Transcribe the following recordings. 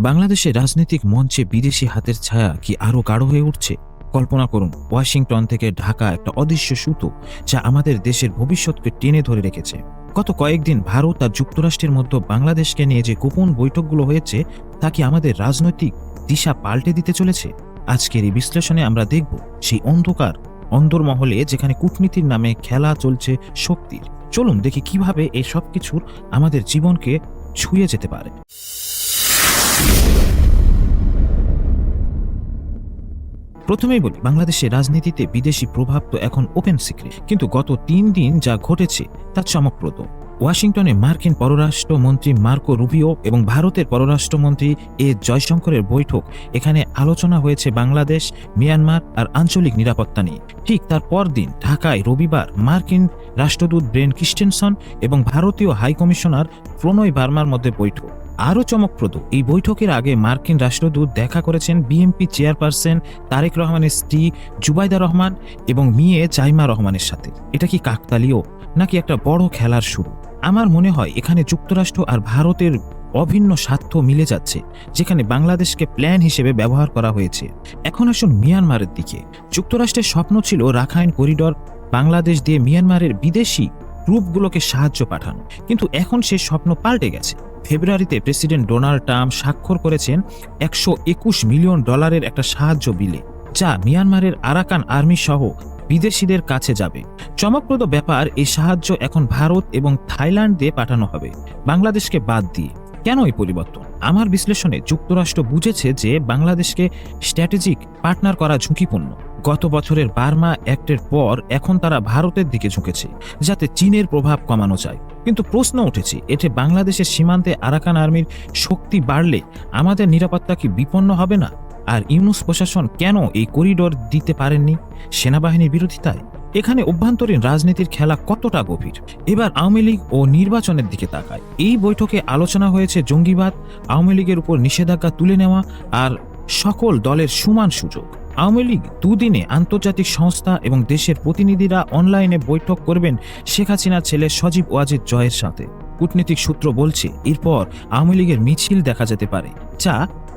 বাংলাদেশের রাজনৈতিক মঞ্চে বিদেশি হাতের ছায়া কি আরও গাঢ় হয়ে উঠছে? কল্পনা করুন, ওয়াশিংটন থেকে ঢাকা একটা অদৃশ্য সুতো যা আমাদের দেশের ভবিষ্যৎকে টেনে ধরে রেখেছে। গত কয়েকদিন ভারত আর যুক্তরাষ্ট্রের মধ্যে বাংলাদেশকে নিয়ে যে গোপন বৈঠকগুলো হয়েছে, তা কি আমাদের রাজনৈতিক দিশা পাল্টে দিতে চলেছে? আজকের এই বিশ্লেষণে আমরা দেখব সেই অন্ধকার অন্দরমহলে যেখানে কূটনীতির নামে খেলা চলছে শক্তির। চলুন দেখি কীভাবে এই সব কিছুর আমাদের জীবনকে ছুঁয়ে যেতে পারে। প্রথমেই বলি বাংলাদেশের রাজনীতিতে বিদেশি প্রভাব তো এখন ওপেন সিক্রেট কিন্তু গত তিন দিন যা ঘটেছে তা চমকপ্রদ। ওয়াশিংটনে মার্কিন পররাষ্ট্রমন্ত্রী মার্কো রুবিও এবং ভারতের পররাষ্ট্রমন্ত্রী এ জয়শঙ্করের বৈঠক, এখানে আলোচনা হয়েছে বাংলাদেশ, মিয়ানমার আর আঞ্চলিক নিরাপত্তা নিয়ে। ঠিক তার পরদিন ঢাকায় রবিবার মার্কিন রাষ্ট্রদূত ব্রেন ক্রিস্টেনসন এবং ভারতীয় হাইকমিশনার প্রণয় বার্মার মধ্যে বৈঠক। আরও চমকপ্রদ, এই বৈঠকের আগে মার্কিন রাষ্ট্রদূত দেখা করেছেন বিএনপি চেয়ারপারসন তারেক রহমানের স্ত্রী জুবাইদা রহমান এবং মেয়ে চাইমা রহমানের সাথে। এটা কি কাকতালীয় নাকি একটা বড় খেলার শুরু? আমার মনে হয় এখানে যুক্তরাষ্ট্র আর ভারতের অভিন্ন স্বার্থ মিলে যাচ্ছে, যেখানে বাংলাদেশকে প্ল্যান হিসেবে ব্যবহার করা হয়েছে। এখন আসুন মিয়ানমারের দিকে। যুক্তরাষ্ট্রের স্বপ্ন ছিল রাখাইন করিডর বাংলাদেশ দিয়ে মিয়ানমারের বিদেশি গ্রুপগুলোকে সাহায্য পাঠানো, কিন্তু এখন সে স্বপ্ন পাল্টে গেছে। ফেব্রুয়ারিতে প্রেসিডেন্ট ডোনাল্ড ট্রাম্প স্বাক্ষর করেছেন একশো একুশ মিলিয়ন ডলারের একটা সাহায্য বিলে, যা মিয়ানমারের আরাকান আর্মি সহ বিদেশিদের কাছে যাবে। চমকপ্রদ ব্যাপার, এই সাহায্য এখন ভারত এবং থাইল্যান্ড দিয়ে পাঠানো হবে। বাংলাদেশকে বাদ দিয়ে। কেন এই পরিবর্তন? আমার বিশ্লেষণে যুক্তরাষ্ট্র বুঝেছে যে বাংলাদেশকে স্ট্র্যাটেজিক পার্টনার করা ঝুঁকিপূর্ণ। গত বছরের বার্মা অ্যাক্টের পর এখন তারা ভারতের দিকে ঝুঁকেছে, যাতে চীনের প্রভাব কমানো যায়। কিন্তু প্রশ্ন উঠেছে, এতে বাংলাদেশের সীমান্তে আরাকান আর্মির শক্তি বাড়লে আমাদের নিরাপত্তা কি বিপন্ন হবে না? আর ইউনুস প্রশাসন কেন এই করিডোর দিতে পারেননি? সেনাবাহিনীর বিরোধিতায়? এখানে অভ্যন্তরীণ রাজনীতির খেলা কতটা গভীর? এবার আওয়ামী লীগ ও নির্বাচনের দিকে তাকায়। এই বৈঠকে আলোচনা হয়েছে জঙ্গিবাদ, আওয়ামী লীগের উপর নিষেধাজ্ঞা তুলে নেওয়া আর সকল দলের সমান সুযোগ। আওয়ামী লীগ দুদিনে আন্তর্জাতিক সংস্থা এবং দেশের প্রতিনিধিরা অনলাইনে বৈঠক করবেন শেখ হাসিনার ছেলে সজীব ওয়াজিদ জয়ের সাথে। কূটনীতিক সূত্র বলছে, এরপর আওয়ামী লীগের মিছিল দেখা যেতে পারে, যা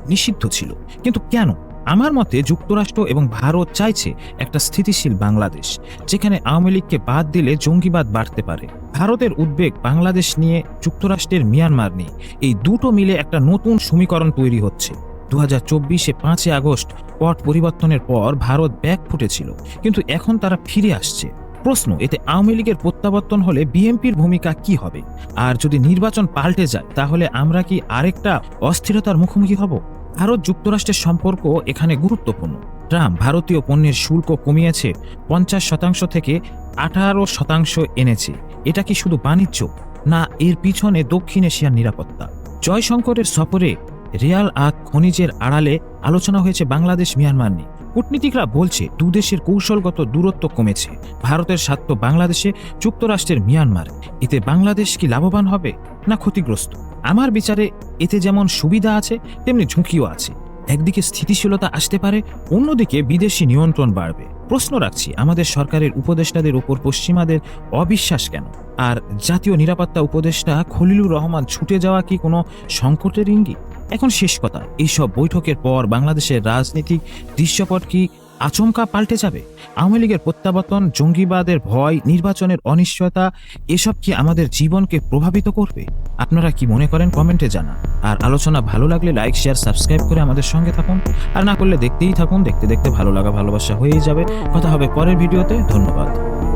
নিষিদ্ধ ছিল। কিন্তু কেন? আমার মতে যুক্তরাষ্ট্র এবং ভারত চাইছে একটা স্থিতিশীল বাংলাদেশ, যেখানে আওয়ামী লীগকে বাদ দিলে জঙ্গিবাদ বাড়তে পারে। ভারতের উদ্বেগ বাংলাদেশ নিয়ে, যুক্তরাষ্ট্রের মিয়ানমার নিয়ে, এই দুটো মিলে একটা নতুন সমীকরণ তৈরি হচ্ছে। দু হাজার চব্বিশে পাঁচই আগস্ট পট পরিবর্তনের পর ভারত ব্যাক ফুটেছিল। কিন্তু এখন তারা ফিরে আসছে। প্রশ্ন, এতে আওয়ামী লীগের প্রত্যাবর্তন হলে বিএনপির ভূমিকা কি হবে? আর যদি নির্বাচন পাল্টে যায়, তাহলে আমরা কি আরেকটা অস্থিরতার মুখোমুখি হব? ভারত যুক্তরাষ্ট্রের সম্পর্ক এখানে গুরুত্বপূর্ণ। ট্রাম্প ভারতীয় পণ্যের শুল্ক কমিয়েছে, পঞ্চাশ শতাংশ থেকে আঠারো শতাংশ এনেছে। এটা কি শুধু বাণিজ্য? না, এর পিছনে দক্ষিণ এশিয়ার নিরাপত্তা। জয়শঙ্করের সফরে রিয়াল আত খনিজের আড়ালে আলোচনা হয়েছে বাংলাদেশ মিয়ানমার নিয়ে। কূটনীতিকরা বলছে, দু দেশের কৌশলগত দূরত্ব কমেছে। ভারতের স্বার্থ বাংলাদেশে, যুক্তরাষ্ট্রের মিয়ানমার। এতে বাংলাদেশ কি লাভবান হবে না ক্ষতিগ্রস্ত? আমার বিচারে এতে যেমন সুবিধা আছে, তেমনি ঝুঁকিও আছে। একদিকে স্থিতিশীলতা আসতে পারে, অন্যদিকে বিদেশি নিয়ন্ত্রণ বাড়বে। প্রশ্ন রাখছি, আমাদের সরকারের উপদেষ্টাদের উপর পশ্চিমাদের অবিশ্বাস কেন? আর জাতীয় নিরাপত্তা উপদেষ্টা খলিলুর রহমান ছুটে যাওয়া কি কোনো সংকটের ইঙ্গিত? এখন শেষ কথা এইসব বৈঠকের পর বাংলাদেশের রাজনীতিক দৃশ্যপট কি আচমকা পাল্টে যাবে? আওয়ামী লীগের প্রত্যাবর্তন, জঙ্গিবাদের ভয়, নির্বাচনের অনিশ্চয়তা, এসব কি আমাদের জীবনকে প্রভাবিত করবে? আপনারা কি মনে করেন কমেন্টে জানান। আর আলোচনা ভালো লাগলে লাইক, শেয়ার, সাবস্ক্রাইব করে আমাদের সঙ্গে থাকুন। আর না করলে দেখতেই থাকুন, দেখতে দেখতে ভালো লাগা, ভালোবাসা হয়েই যাবে। কথা হবে পরের ভিডিওতে, ধন্যবাদ।